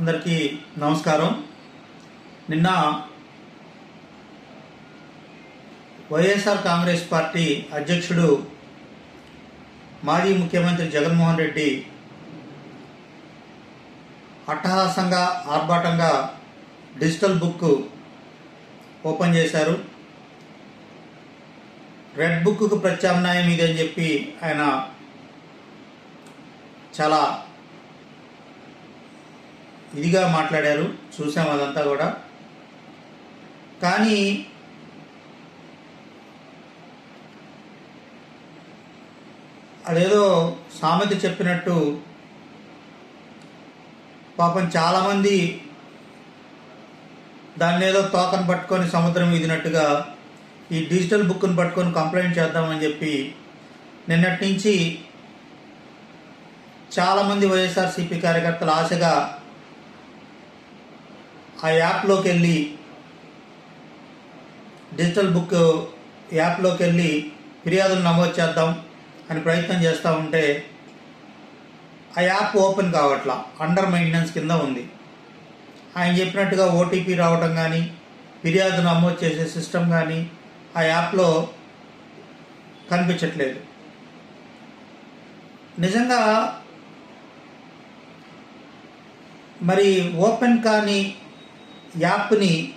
అందరికీ నమస్కారం. నిన్న వైఎస్ఆర్ కాంగ్రెస్ పార్టీ అధ్యక్షుడు మాజీ ముఖ్యమంత్రి జగన్మోహన్ రెడ్డి అట్టహాసంగా ఆర్భాటంగా డిజిటల్ బుక్ ఓపెన్ చేశారు. రెడ్ బుక్కు ప్రత్యామ్నాయం ఇది అని చెప్పి ఆయన చాలా ఇదిగా మాట్లాడారు. చూసాం అదంతా కూడా. కానీ అదేదో సామెత చెప్పినట్టు పాపం చాలామంది దాన్ని ఏదో తోకను పట్టుకొని సముద్రం ఇదినట్టుగా ఈ డిజిటల్ బుక్ను పట్టుకొని కంప్లైంట్ చేద్దామని చెప్పి నిన్నటి నుంచి చాలామంది వైఎస్ఆర్సీపీ కార్యకర్తలు ఆశగా ఆ యాప్లోకి వెళ్ళి డిజిటల్ బుక్ యాప్లోకి వెళ్ళి ఫిర్యాదులు నమోదు చేద్దాం అని ప్రయత్నం చేస్తూ ఉంటే ఆ యాప్ ఓపెన్ కావట్లా అండర్ మెయింటెనెన్స్ కింద ఉంది. ఆయన చెప్పినట్టుగా ఓటీపీ రావటం కానీ ఫిర్యాదు నమోదు చేసే సిస్టమ్ కానీ ఆ యాప్లో కనిపించట్లేదు. నిజంగా మరి ఓపెన్ కానీ యాప్ని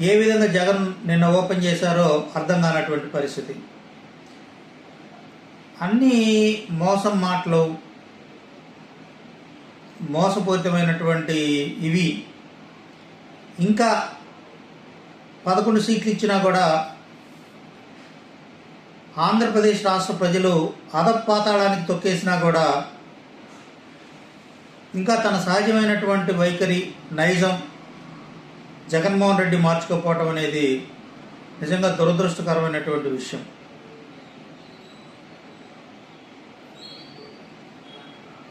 ఏ విధంగా జగన్ నిన్న ఓపెన్ చేశారో అర్థం కానటువంటి పరిస్థితి. అన్నీ మోసం మాటలు మోసపూరితమైనటువంటి ఇవి. ఇంకా పదకొండు సీట్లు ఇచ్చినా కూడా ఆంధ్రప్రదేశ్ రాష్ట్ర ప్రజలు అధపాతాళానికి తొక్కేసినా కూడా ఇంకా తన సహజమైనటువంటి వైఖరి నైజం జగన్మోహన్ రెడ్డి మార్చుకోపోవటం అనేది నిజంగా దురదృష్టకరమైనటువంటి విషయం.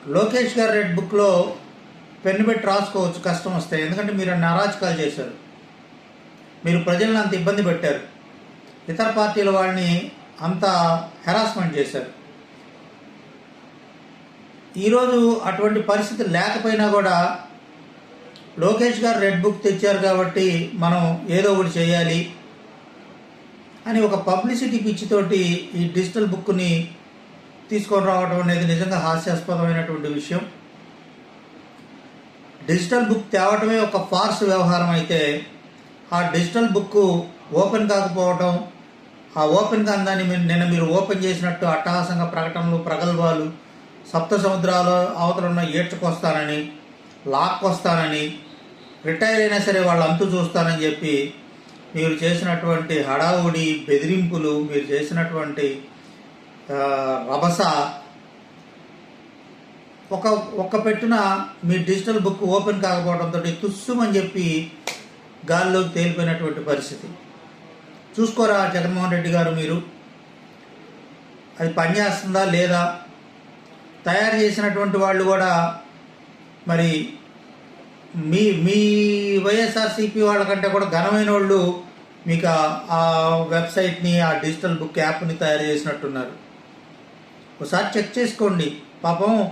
లోకేష్ గారు రెడ్ బుక్లో పెన్ను పెట్టి రాసుకోవచ్చు కష్టం వస్తాయి ఎందుకంటే మీరు అన్ని చేశారు. మీరు ప్రజలను అంత ఇబ్బంది పెట్టారు. ఇతర పార్టీల వాళ్ళని అంత హెరాస్మెంట్ చేశారు. ఈరోజు అటువంటి పరిస్థితి లేకపోయినా కూడా లోకేష్ గారు రెడ్ బుక్ తెచ్చారు కాబట్టి మనం ఏదో ఒకటి చేయాలి అని ఒక పబ్లిసిటీ పిచ్చితోటి ఈ డిజిటల్ బుక్ని తీసుకొని రావడం అనేది నిజంగా హాస్యాస్పదమైనటువంటి విషయం. డిజిటల్ బుక్ తేవటమే ఒక ఫార్స్ వ్యవహారం అయితే ఆ డిజిటల్ బుక్ ఓపెన్ కాకపోవటం ఆ ఓపెన్ కాని నిన్న మీరు ఓపెన్ చేసినట్టు అట్టహాసంగా ప్రకటనలు ప్రగల్భాలు సప్త సముద్రాలు అవతల ఉన్న ఏడ్చుకొస్తానని లాక్కొస్తానని రిటైర్ అయినా సరే వాళ్ళు అంతు చూస్తానని చెప్పి మీరు చేసినటువంటి హడావుడి బెదిరింపులు మీరు చేసినటువంటి రభస ఒక ఒక్క పెట్టిన మీ డిజిటల్ బుక్ ఓపెన్ కాకపోవడంతో తుస్సుమని చెప్పి గాల్లోకి తేలిపోయినటువంటి పరిస్థితి. చూసుకోరా జగన్మోహన్ రెడ్డి గారు మీరు? అది పనిచేస్తుందా లేదా? తయారు చేసినటువంటి వాళ్ళు కూడా మరి మీ మీ వైఎస్ఆర్సీపీ వాళ్ళకంటే కూడా ఘనమైన వాళ్ళు మీకు ఆ వెబ్సైట్ని ఆ డిజిటల్ బుక్ యాప్ని తయారు చేసినట్టున్నారు. ఒకసారి చెక్ చేసుకోండి. పాపం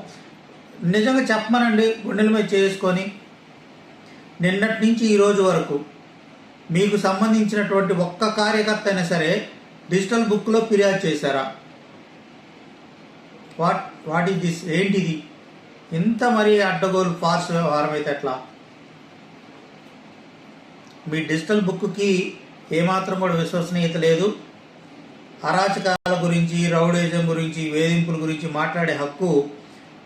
నిజంగా చెప్పమనండి గుండెల మీద చేసుకొని. నిన్నటి నుంచి ఈరోజు వరకు మీకు సంబంధించినటువంటి ఒక్క కార్యకర్త అయినా సరే డిజిటల్ బుక్లో ఫిర్యాదు చేశారా? What what is this? ఏంటిది? ఇంత మరీ అడ్డగోలు ఫార్స్ వ్యవహారం అయితే ఎట్లా? మీ డిజిటల్ బుక్కి ఏమాత్రం కూడా విశ్వసనీయత లేదు. అరాచకాల గురించి రౌడేజం గురించి వేధింపుల గురించి మాట్లాడే హక్కు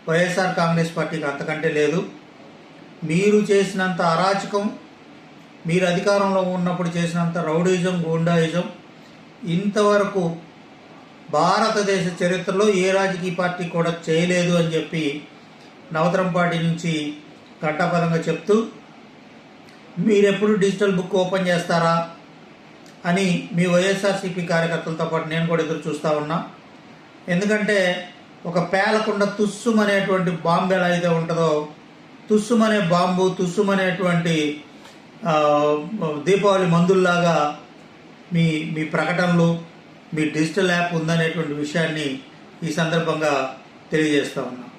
వైఎస్ఆర్ కాంగ్రెస్ పార్టీకి అంతకంటే లేదు. మీరు చేసినంత అరాచకం మీరు అధికారంలో ఉన్నప్పుడు చేసినంత రౌడీజం గూండాయిజం ఇంతవరకు భారతదేశ చరిత్రలో ఏ రాజకీయ పార్టీ కూడా చేయలేదు అని చెప్పి నవతరంపాటి నుంచి ఘంటాపదంగా చెప్తూ మీరెప్పుడు డిజిటల్ బుక్ ఓపెన్ చేస్తారా? అని మీ వైఎస్ఆర్సీపీ కార్యకర్తలతో పాటు నేను కూడా ఎదురు చూస్తూ ఉన్నా. ఎందుకంటే ఒక పేలకుండా తుస్సుమనేటువంటి బాంబు ఎలా అయితే ఉంటుందో తుస్సుమనే బాంబు తుస్సుమనేటువంటి దీపావళి మందుల్లాగా మీ మీ ప్రకటనలు మీ డిజిటల్ యాప్ ఉందనేటువంటి విషయాన్ని ఈ సందర్భంగా తెలియజేస్తా ఉన్నాం.